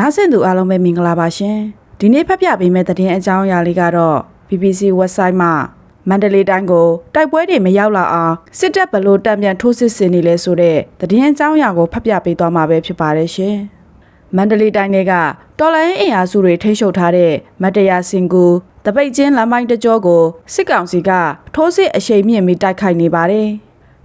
နားဆင်သူအားလုံးပဲမင်္ဂလာပါရှင်ဒီနေ့ဖတ်ပြပေးမယ့်သတင်းအကြောင်းအရာလေးကတော့ BBC website မှာမန္တလေးတိုင်းကိုတိုက်ပွဲတွေမရောက်လာအောင်စစ်တပ်ဘယ်လို့တပ်ပြန်ထိုးစစ်ဆင်နေလဲဆိုတဲ့သတင်းအကြောင်းအရာကိုဖတ်ပြပေးသွားမှာပဲဖြစ်ပါတယ်ရှင်မန္တလေးတိုင်းကတော်လိုင်းအင်အားစုတွေထိန်းချုပ်ထားတဲ့မတ်တရာစင်ကူတပိတ်ချင်းလမ်းပိုင်းတကြောကိုစစ်ကောင်စီကထိုးစစ်အရှိန်မြင့်ပြီးတိုက်ခိုက်နေပါတယ်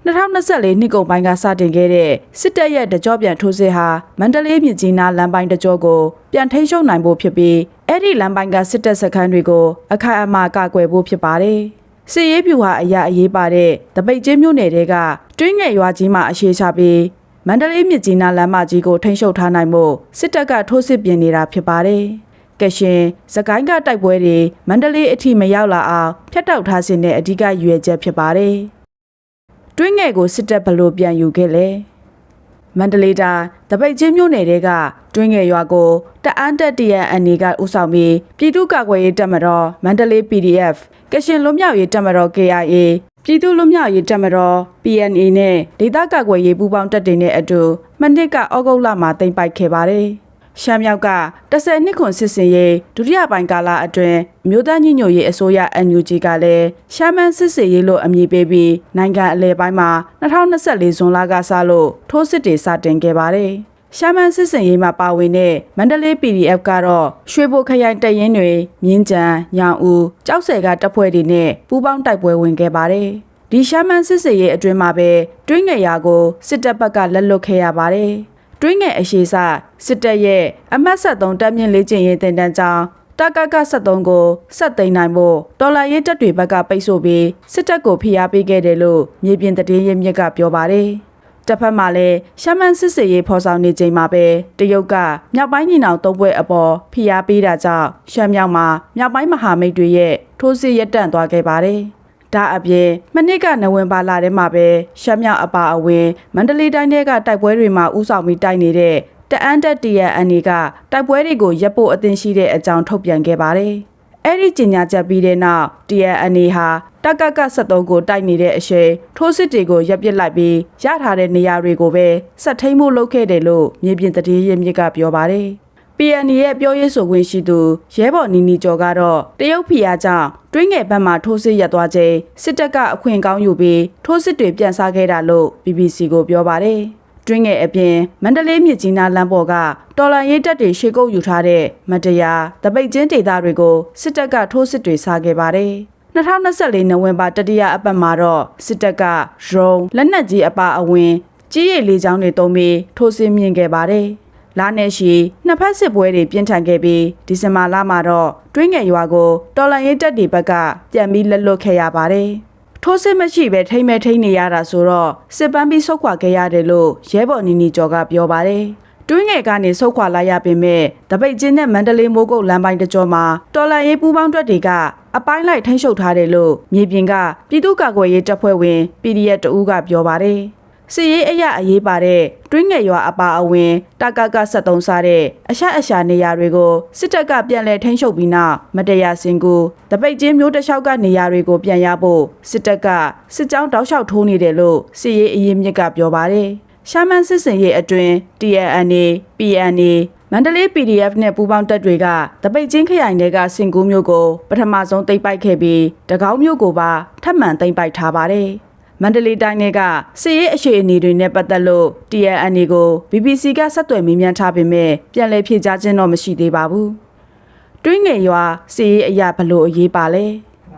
2024နှစ်ကုန်ပိုင်းကစတင်ခဲ့တဲ့စစ်တပ်ရဲ့တကြောပြန်ထိုးစစ်ဟာမန္တလေးမြစ်ကြီးနားလမ်းပိုင်းတကြောကိုပြန်ထိန်းချုပ်နိုင်ဖို့ဖြစ်ပြီးအဲ့ဒီလမ်းပိုင်းကစစ်တပ်စခန်းတွေကိုအခိုင်အမာကာကွယ်ဖို့ဖြစ်ပါတယ်။စစ်ရေးပြူဟာအရာအရေးပါတဲ့တပိတ်ချင်းမြို့နယ်တွေကတွင်းငယ်ရွာကြီးမှာအရှိချပြီးမန္တလေးမြစ်ကြီးနားလမ်းမကြီးကိုထိန်းချုပ်ထားနိုင်မှုစစ်တပ်ကထိုးစစ်ပြင်နေတာဖြစ်ပါတယ်။ကရှင်စကိုင်းကတိုက်ပွဲတွေမန္တလေးအထိမရောက်လာအောင်ဖျက်တောက်ထားခြင်းတဲ့အဓိကရည်ရွယ်ချက်ဖြစ်ပါတယ်။ တွင်းငယ်ကိုစစ်တပ်ဘလို့ပြန်ယူခဲ့လဲမန္တလေးတိုင်းတပိတ်ချင်းမြို့နယ်တွေကတွင်းငယ်ရွာကိုတအန်းတက်တရန်အနေကဥဆောင်ပြီးပြည်သူ့ကာကွယ်ရေးတပ်မတော်မန္တလေး PDF ကရှင်လွတ်မြောက်ရေးတပ်မတော် KIA ပြည်သူ့လွတ်မြောက်ရေးတပ်မတော် PNA နဲ့ဒေသကာကွယ်ရေးပူးပေါင်းတပ်တွေနဲ့အတူမနစ်ကဩဂုတ်လမှာတင်ပိုက်ခဲ့ပါတယ်။ ရှမ်းမြောက်က10နှစ်ခွန်စစ်စင်ရေးဒုတိယပိုင်းကာလအတွင်းမြို့သားညညရေးအစိုးရ NUG ကလည်းရှာမန်စစ်စင်ရေးလို့အမည်ပေးပြီးနိုင်ငံအလဲပိုင်းမှာ2024ဇွန်လကစလို့ထိုးစစ်တွေစတင်ခဲ့ပါတယ်။ရှာမန်စစ်စင်ရေးမှာပါဝင်တဲ့မန္တလေး PDF ကတော့ရွှေဘိုခရိုင်တရင်တွေမြင်းကြံညောင်ဦးကြောက်ဆယ်ကတပ်ဖွဲ့တွေနဲ့ပူးပေါင်းတိုက်ပွဲဝင်ခဲ့ပါတယ်။ဒီရှာမန်စစ်စင်ရေးအတွင်းမှာပဲတွင်းငယ်ရာကိုစစ်တပ်ဘက်ကလက်လွတ်ခဲ့ရပါတယ်။ တွင်းငယ်အရှိစစစ်တပ်ရဲ့အမတ်73တပ်မြင့်လေးကျင်ရေးတင်တန်းကြောင်းတကက73ကိုဆက်သိမ်းနိုင်ဖို့တော်လာရေးတပ်တွေဘက်ကပိတ်ဆို့ပြီးစစ်တပ်ကိုဖိအားပေးခဲ့တယ်လို့မြေပြင်သတင်းရင်းမြစ်ကပြောပါတယ်။တစ်ဖက်မှာလည်းရှမ်းမန်းစစ်စေးရေးဖော်ဆောင်နေချိန်မှာပဲတရုတ်ကမြောက်ပိုင်းညီနောင်သုံးဘွဲ့အပေါ်ဖိအားပေးတာကြောင့်ရှမ်းမြောက်မှာမြောက်ပိုင်းမဟာမိတ်တွေရဲ့ထိုးစစ်ရပ်တန့်သွားခဲ့ပါတယ်။ ဒါအပြင်မနစ်ကနဝင်ဘာလထဲမှာပဲရှမ်းမြောက်အပါအဝင်မန္တလေးတိုင်းထဲကတိုက်ပွဲတွေမှာဥဆောင်ပြီးတိုက်နေတဲ့တအန်းတက်တရန်အနေကတိုက်ပွဲတွေကိုရပ်ဖို့အသင့်ရှိတဲ့အကြောင်းထုတ်ပြန်ခဲ့ပါတယ်။အဲ့ဒီကြေညာချက်ပြီးတဲ့နောက် TNA ဟာတက်ကက73ကိုတိုက်နေတဲ့အရှိန်ထိုးစစ်တွေကိုရပ်ပစ်လိုက်ပြီးရထားတဲ့နေရာတွေကိုပဲဆက်ထိန်မှုလုပ်ခဲ့တယ်လို့မြေပြင်သတင်းရင်းမြစ်ကပြောပါတယ်။ PNA ရဲ့ပြောရေးဆိုခွင့်ရှိသူရဲဘော်နီနီကျော်ကတော့တရုတ်ဖီအားကြောင့်တွင်းငယ်ဘက်မှထိုးစစ်ရပ်သွားချိန်စစ်တပ်ကအခွင့်ကောင်းယူပြီးထိုးစစ်တွေပြန်စားခဲ့တာလို့ BBC ကိုပြောပါတယ်။တွင်းငယ်အပြင်မန္တလေးမြစ်ကြီးနားလမ်းပေါ်ကတော်လန်ရေးတပ်တွေရှေ့ကုပ်ယူထားတဲ့မတရားတပိတ်ချင်းဒေသတွေကိုစစ်တပ်ကထိုးစစ်တွေစားခဲ့ပါတယ်။2024နိုဝင်ဘာတတိယအပတ်မှာတော့စစ်တပ်ကရုံလက်နက်ကြီးအပါအဝင်ကြီးရည်လေးချောင်းတွေတုံးပြီးထိုးစစ်မြင့်ခဲ့ပါတယ်။ လာနယ်ရှိနှစ်ဖက်စစ်ပွဲတွေပြင်းထန်ခဲ့ပြီးဒီဇင်ဘာလမှာတော့တွင်းငယ်ရွာကိုတော်လန်ရေးတပ်တွေဘက်ကပြန်ပြီးလက်လွတ်ခဲ့ရပါတယ်။ထိုးစစ်မရှိပဲထိမ့်မဲထိမ့်နေရတာဆိုတော့စစ်ပန်းပြီးဆုတ်ခွာခဲ့ရတယ်လို့ရဲဘော်နီနီကျော်ကပြောပါတယ်။တွင်းငယ်ကနေဆုတ်ခွာလာရပေမဲ့တပိတ်ချင်းနဲ့မန္တလေးမိုးကုတ်လမ်းပိုင်းတကြောမှာတော်လန်ရေးပူးပေါင်းတပ်တွေကအပိုင်းလိုက်ထိန်းချုပ်ထားတယ်လို့မြေပြင်ကပြည်သူ့ကာကွယ်ရေးတပ်ဖွဲ့ဝင် PDF တဦးကပြောပါတယ်။ စီရေးအရအရေးပါတဲ့တွင်းငယ်ရွာအပါအဝင်တကက73စားတဲ့အရှာအရှာနေရာတွေကိုစစ်တပ်ကပြန်လည်ထိန်းချုပ်ပြီးနောက်မတရားစင်ကူတပိတ်ချင်းမျိုးတစ်လျှောက်ကနေရာတွေကိုပြန်ရဖို့စစ်တပ်ကစစ်ကြောင်းတောက်လျှောက်ထိုးနေတယ်လို့စီရေးအရေးမြစ်ကပြောပါတယ်ရှာမန်စစ်စင်ရေးအတွင်း TNA PNA မန္တလေး PDF နဲ့ပူးပေါင်းတပ်တွေကတပိတ်ချင်းခရိုင်တွေကစင်ကူးမျိုးကိုပထမဆုံးသိမ်းပိုက်ခဲ့ပြီးတကောင်းမျိုးကိုပါထပ်မံသိမ်းပိုက်ထားပါတယ်။ မန္တလေးတိုင်းကစစ်ရေးအခြေအနေတွေနဲ့ပတ်သက်လို့ TNN ကို BBC ကဆက်သွယ်မေးမြန်းထားပေမဲ့ပြန်လည်ဖြေကြားခြင်းတော့မရှိသေးပါဘူး။တွင်းငယ်ရွာစစ်ရေးအရာဘလို့အရေးပါလဲ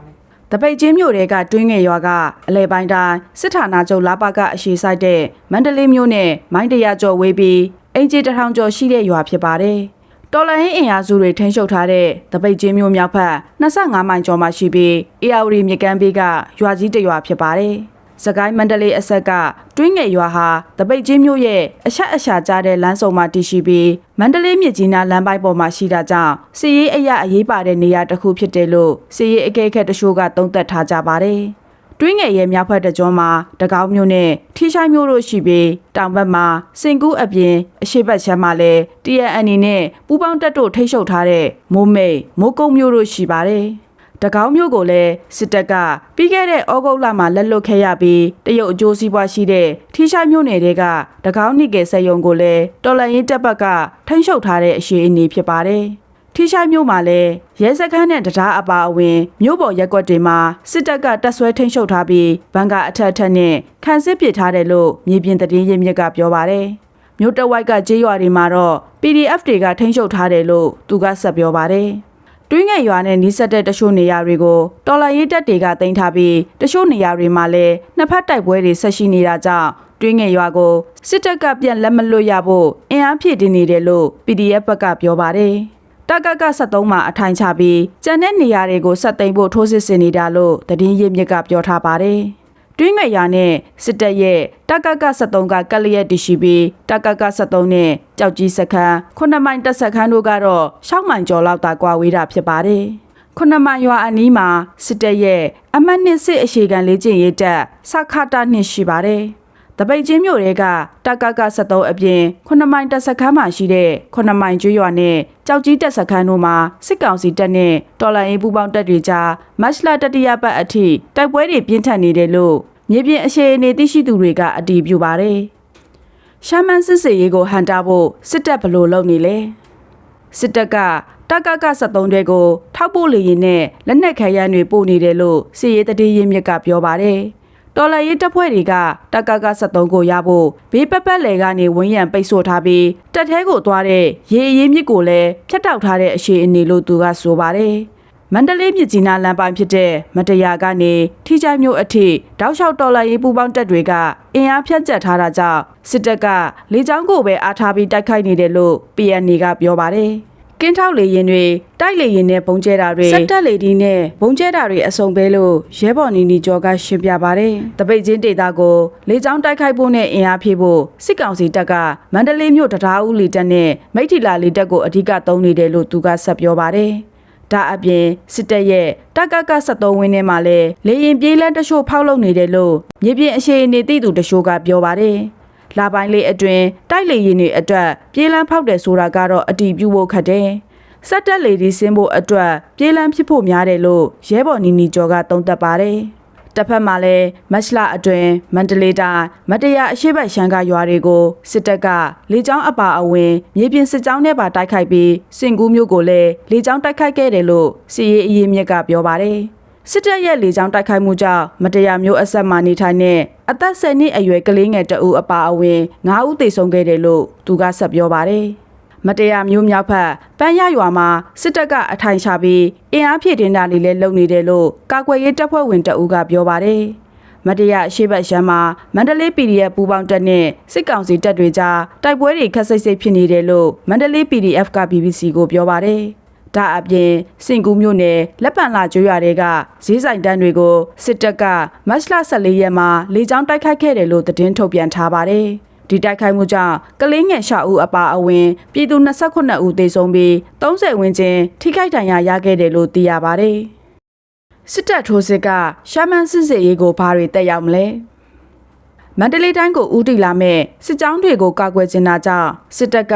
။တပိတ်ချင်းမြို့တွေကတွင်းငယ်ရွာကအလဲပိုင်းတိုင်းစစ်ဌာနချုပ်လာပကအရှိဆိုင်တဲ့မန္တလေးမြို့နဲ့မိုင်းတရာကျော်ဝေးပြီးအင်ဂျီတထောင်ကျော်ရှိတဲ့ရွာဖြစ်ပါတယ်။တော်လန်ရင်အင်အားစုတွေထိန်းချုပ်ထားတဲ့တပိတ်ချင်းမြို့မြောက်ဘက်25မိုင်ကျော်မှရှိပြီးအေယာဝတီမြကမ်းဘေးကရွာကြီးတစ်ရွာဖြစ်ပါတယ်။ စကိုင်းမန္တလေးအဆက်ကတွင်းငယ်ရွာဟာတပိတ်ချင်းမြို့ရဲ့အချက်အရှာကြားတဲ့လမ်းစုံမှာတည်ရှိပြီးမန္တလေးမြစ်ကြီးနားလမ်းပိုင်းပေါ်မှာရှိတာကြောင့်စီရေးအရာအရေးပါတဲ့နေရာတစ်ခုဖြစ်တယ်လို့စီရေးအကဲခတ်တချို့ကသုံးသပ်ထားကြပါတယ်။တွင်းငယ်ရဲ့မြောက်ဘက်တကြောမှာတကောင်းမြို့နဲ့ထီရှိုင်းမြို့တို့ရှိပြီးတောင်ဘက်မှာစင်ကူးအပြင်အရှိတ်ဘက်ချမ်းမှာလည်း TNN နဲ့ပူပေါင်းတက်တို့ထိတ်ရှုပ်ထားတဲ့မိုးမိတ်မိုးကုံမြို့တို့ရှိပါတယ်။ တကောင်းမျိုးကိုလည်းစစ်တပ်ကပြီးခဲ့တဲ့ဩဂုတ်လမှာလက်လွတ်ခဲ့ရပြီးတရုတ်အကျိုးစီးပွားရှိတဲ့ထီရှိုင်းမျိုးနယ်တွေကတကောင်းနိကေစက်ယုံကိုလည်းတော်လန်ရေးတပ်ဘက်ကထိန်းချုပ်ထားတဲ့အရှိအအနေဖြစ်ပါတယ်ထီရှိုင်းမျိုးမှာလည်းရဲစခန်းနဲ့တရားအပါအဝင်မြို့ပေါ်ရက်ကွက်တွေမှာစစ်တပ်ကတပ်ဆွဲထိန်းချုပ်ထားပြီးဘန်ကအထက်အထက်နဲ့ခံစစ်ပစ်ထားတယ်လို့မြေပြင်သတင်းရင်းမြစ်ကပြောပါတယ်မြို့တဝိုက်ကကြေးရွာတွေမှာတော့ PDF တွေကထိန်းချုပ်ထားတယ်လို့သူကဆက်ပြောပါတယ်။ တွင်းငယ်ရွာနဲ့နီးစပ်တဲ့တချို့နေရာတွေကိုတော်လိုင်းရေးတပ်တွေကတင်ထားပြီးတချို့နေရာတွေမှာလည်းနှစ်ဖက်တိုက်ပွဲတွေဆက်ရှိနေတာကြောင့်တွင်းငယ်ရွာကိုစစ်တပ်ကပြန်လက်မလွတ်ရဖို့အင်အားဖြည့်တင်နေတယ်လို့ PDF ဘက်ကပြောပါတယ်။တက်ကက73မှာအထိုင်ချပြီးကျန်တဲ့နေရာတွေကိုဆက်သိမ်းဖို့ထိုးစစ်ဆင်နေတာလို့သတင်းရင်းမြစ်ကပြောထားပါတယ်။ တွင်းငယ်ရနဲ့စစ်တပ်ရဲ့တကက73ကကက်လျက်တရှိပြီးတကက73နဲ့ကြောက်ကြီးစခန်း9မိုင်တက်စခန်းတို့ကတော့6မိုင်ကျော်လောက်သာကွာဝေးတာဖြစ်ပါတယ်။9မိုင်ရွာအနီးမှာစစ်တပ်ရဲ့အမှတ်နှစ်စစ်အရှိခံလေးကျင်ရေးတပ်စခတာနှစ်ရှိပါတယ်။ တပိတ်ချင်းမြို့တွေကတကက73အပြင်9မိုင်တက်စခန်းမှာရှိတဲ့9မိုင်ကျွရွာနဲ့ကြောက်ကြီးတက်စခန်းတို့မှာစစ်ကောင်စီတပ်နဲ့တော်လိုင်းရေးပူးပေါင်းတပ်တွေကြားမတ်လတတိယပတ်အထိတိုက်ပွဲတွေပြင်းထန်နေတယ်လို့မြေပြင်အခြေအနေသိရှိသူတွေကအတည်ပြုပါတယ်။ရှာမန်စစ်စေးရေးကိုဟန်တာဖို့စစ်တပ်ဘလို့လုပ်နေလဲ။စစ်တပ်ကတကက73တွေကိုထောက်ပို့လေရင်နဲ့လက်နက်ခဲယမ်းတွေပို့နေတယ်လို့စစ်ရေးတတိရင်းမြစ်ကပြောပါတယ်။ တော်လရေးတပ်ဖွဲ့တွေကတကက73ကိုရဖို့ဘေးပပတ်လေကနေဝင်းရံပိတ်ဆို့ထားပြီးတပ်ထဲကိုသွားတဲ့ရေအရေးမြစ်ကိုလည်းဖျက်တောက်ထားတဲ့အခြေအနေလို့သူကဆိုပါတယ်။မန္တလေးမြစ်ကြီးနားလမ်းပိုင်းဖြစ်တဲ့မတရားကနေထီချိုင်မြို့အထိတောက်လျှောက်တော်လရေးပူပေါင်းတပ်တွေကအင်အားဖြန့်ကျက်ထားတာကြောင့်စစ်တပ်ကလေကြောင်းကိုပဲအားထားပြီးတိုက်ခိုက်နေတယ်လို့ PNA ကပြောပါတယ်။ ကင်းထောက်လေရင်တွေတိုက်လေရင်နဲ့ဘုံကျဲတာတွေစက်တက်လေဒီနဲ့ဘုံကျဲတာတွေအစုံပဲလို့ရဲဘော်နီနီကျော်ကရှင်းပြပါတယ်။တပိတ်ချင်းဒေတာကိုလေကြောင်းတိုက်ခိုက်ဖို့နဲ့အင်အားဖြည့်ဖို့စစ်ကောင်စီတပ်ကမန္တလေးမြို့တရားဦးလေတပ်နဲ့မိထီလာလေတပ်ကိုအဓိကသုံးနေတယ်လို့သူကဆက်ပြောပါတယ်။ဒါအပြင်စစ်တပ်ရဲ့တက်ကက73ဝင်းထဲမှာလည်းလေရင်ပြေးလန်းတချို့ဖောက်လုပ်နေတယ်လို့မြေပြင်အခြေအနေသိသူတချို့ကပြောပါတယ်။ လာပိုင်းလေးအတွင်းတိုက်လေရင်တွေအတွက်ပြေးလန်းဖောက်တယ်ဆိုတာကတော့အတီးပြုဖို့ခက်တယ်။စက်တက်လေဒီဆင်းဖို့အတွက်ပြေးလန်းဖြစ်ဖို့များတယ်လို့ရဲဘော်နီနီကျော်ကသုံးသပ်ပါတယ်။တစ်ဖက်မှာလည်းမတ်လအတွင်းမန္တလေးတိုင်းမတရားအရှိတ်ရှမ်းကရွာတွေကိုစစ်တပ်ကလေကြောင်းအပါအဝင်မြေပြင်စစ်ကြောင်းနဲ့ပါတိုက်ခိုက်ပြီးစင်ကူးမျိုးကိုလည်းလေကြောင်းတိုက်ခိုက်ခဲ့တယ်လို့စီရေးအရေးမြစ်ကပြောပါတယ်။ စစ်တပ်ရဲ့လေကြောင်းတိုက်ခိုက်မှုကြောင့်မတရားမျိုးအဆက်မှနေထိုင်တဲ့အသက်10နှစ်အရွယ်ကလေးငယ်တအူအပါအဝင်9ဦးသေဆုံးခဲ့တယ်လို့သူကဆက်ပြောပါတယ်။မတရားမျိုးမြောက်ဖက်ပန်းရရွာမှာစစ်တပ်ကအထိုင်ချပြီးအင်အားဖြည့်တင်တာတွေလည်းလုပ်နေတယ်လို့ကာကွယ်ရေးတပ်ဖွဲ့ဝင်တအူကပြောပါတယ်။မတရားရှေ့ဘက်ရှမ်းမှာမန္တလေး PDF ပူးပေါင်းတပ်နဲ့စစ်ကောင်စီတပ်တွေကြားတိုက်ပွဲတွေခက်ဆိတ်ဆိတ်ဖြစ်နေတယ်လို့မန္တလေး PDF က BBC ကိုပြောပါတယ်။ ဒါအပြင်စင်ကူးမြို့နယ်လက်ပံလာကျွော်တွေကဈေးဆိုင်တန်းတွေကိုစစ်တပ်ကမတ်လ14ရက်မှာလေကြောင်းတိုက်ခိုက်ခဲ့တယ်လို့သတင်းထုတ်ပြန်ထားပါတယ်။ဒီတိုက်ခိုက်မှုကြောင့်ကလေးငယ်ရှာဦးအပါအဝင်ပြည်သူ29ဦးသေဆုံးပြီး30ဝန်းကျင်ထိခိုက်ဒဏ်ရာရခဲ့တယ်လို့သိရပါတယ်။စစ်တပ်ထိုးစစ်ကရှာမန်စစ်စေးရေးကိုဘာတွေတက်ရောက်မလဲ။ မန္တလေးတိုင်းကိုဦးတည်လာမဲ့စစ်ကြောင်းတွေကိုကာကွယ်ချင်တာကြောင့်စစ်တပ်က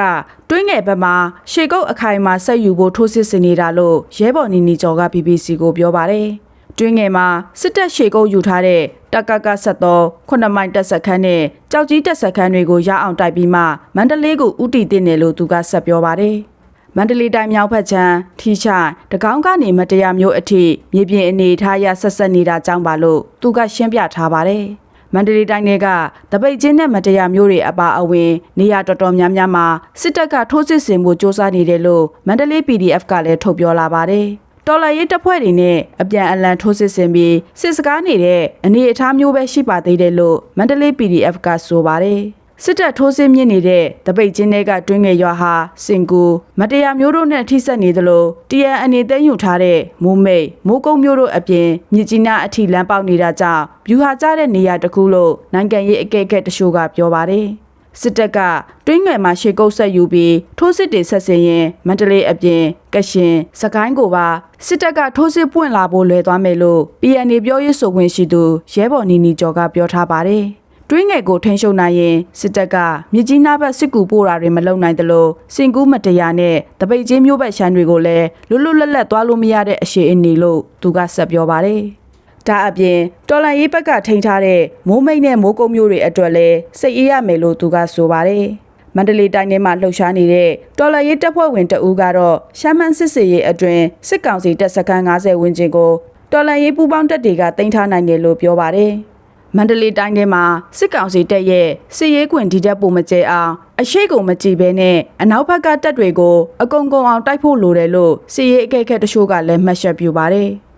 တွင်းငယ်ဘက်မှာရှေကုတ်အခိုင်အမာဆက်ယူဖို့ထိုးစစ်ဆင်နေတာလို့ရဲဘော်နီနီကျော်က BBC ကိုပြောပါတယ်။တွင်းငယ်မှာစစ်တပ်ရှေကုတ်ယူထားတဲ့တကက73ခုနှစ်မိုင်တက်ဆက်ခန်းနဲ့ကြောက်ကြီးတက်ဆက်ခန်းတွေကိုရအောင်တိုက်ပြီးမှမန္တလေးကိုဦးတည်တင်တယ်လို့သူကဆက်ပြောပါတယ်။မန္တလေးတိုင်းမြောက်ဘက်ခြမ်းထီချိုင်တကောင်းကနေမတရားမျိုးအထိမြေပြင်အနေထားရဆက်ဆက်နေတာကြောင့်ပါလို့သူကရှင်းပြထားပါတယ်။ မန္တလေးတိုင်းကတပိတ်ချင်းနဲ့မတရားမျိုးတွေအပါအဝင် နေရာတော်တော်များများမှာစစ်တပ်ကထိုးစစ်ဆင်မှုစ조사နေတယ်လို့မန္တလေး PDF ကလည်းထုတ်ပြောလာပါတယ်။တော်လာရေးတပ်ဖွဲ့တွေနဲ့အပြန်အလှန်ထိုးစစ်ဆင်ပြီးစစ်စကားနေတဲ့အနေအထားမျိုးပဲရှိပါသေးတယ်လို့မန္တလေး PDF ကဆိုပါတယ်။ စစ်တပ်ထိုးစစ်မြင့်နေတဲ့တပိတ်ချင်းတွေကတွင်းငယ်ရွာဟာစင်ကူမတရားမျိုးတို့နဲ့ထိစပ်နေသလိုတရန်အနေသိမ်းယူထားတဲ့မိုးမိတ်မိုးကုန်းမျိုးတို့အပြင်မြစ်ကြီးနားအထိလမ်းပေါက်နေတာကြောင့်ဗျူဟာကျတဲ့နေရာတစ်ခုလို့နိုင်ငံရေးအကဲခတ်တချို့ကပြောပါတယ်စစ်တပ်ကတွင်းငယ်မှာရှေကုတ်ဆက်ယူပြီးထိုးစစ်တွေဆက်ဆင်ရင်မန္တလေးအပြင်ကရှင်စကိုင်းကိုပါစစ်တပ်ကထိုးစစ်ပွင့်လာဖို့လွယ်သွားမယ်လို့ PNA ပြောရေးဆိုခွင့်ရှိသူရဲဘော်နီနီကျော်ကပြောထားပါတယ်။ တွင်းငယ်ကိုထိန်းချုပ်နိုင်ရင်စစ်တပ်ကမြစ်ကြီးနားဘက်စစ်ကူပို့တာတွေမလုပ်နိုင်သလိုစင်ကူးမတရားနဲ့တပိတ်ချင်းမျိုးဘက်ရှမ်းတွေကိုလည်းလွတ်လွတ်လပ်လပ်သွားလို့မရတဲ့အခြေအနေလို့သူကဆက်ပြောပါတယ်။ဒါအပြင်တော်လန်ရေးဘက်ကထိန်းထားတဲ့မိုးမိတ်နဲ့မိုးကုတ်မျိုးတွေအတွက်လည်းစိတ်အေးရမယ်လို့သူကဆိုပါတယ်။မန္တလေးတိုင်းထဲမှာလှုပ်ရှားနေတဲ့တော်လန်ရေးတပ်ဖွဲ့ဝင်တအူးကတော့ရှမ်းမန်းစစ်စေရေးအတွင်စစ်ကောင်စီတပ်စခန်း90ဝန်းကျင်ကိုတော်လန်ရေးပူးပေါင်းတပ်တွေကတင်ထားနိုင်တယ်လို့ပြောပါတယ်။ မန္တလေးတိုင်းထဲမှာစစ်ကောင်စီတပ်ရဲ့စစ်ရေးကွင်ဒီတက်ပုံမကျဲအောင်အရှိတ်ကိုမကြည့်ဘဲနဲ့အနောက်ဘက်ကတပ်တွေကိုအကုံကုံအောင်တိုက်ဖို့လိုတယ်လို့စစ်ရေးအကဲခတ်တချို့ကလည်းမှတ်ချက်ပြုပါတယ်။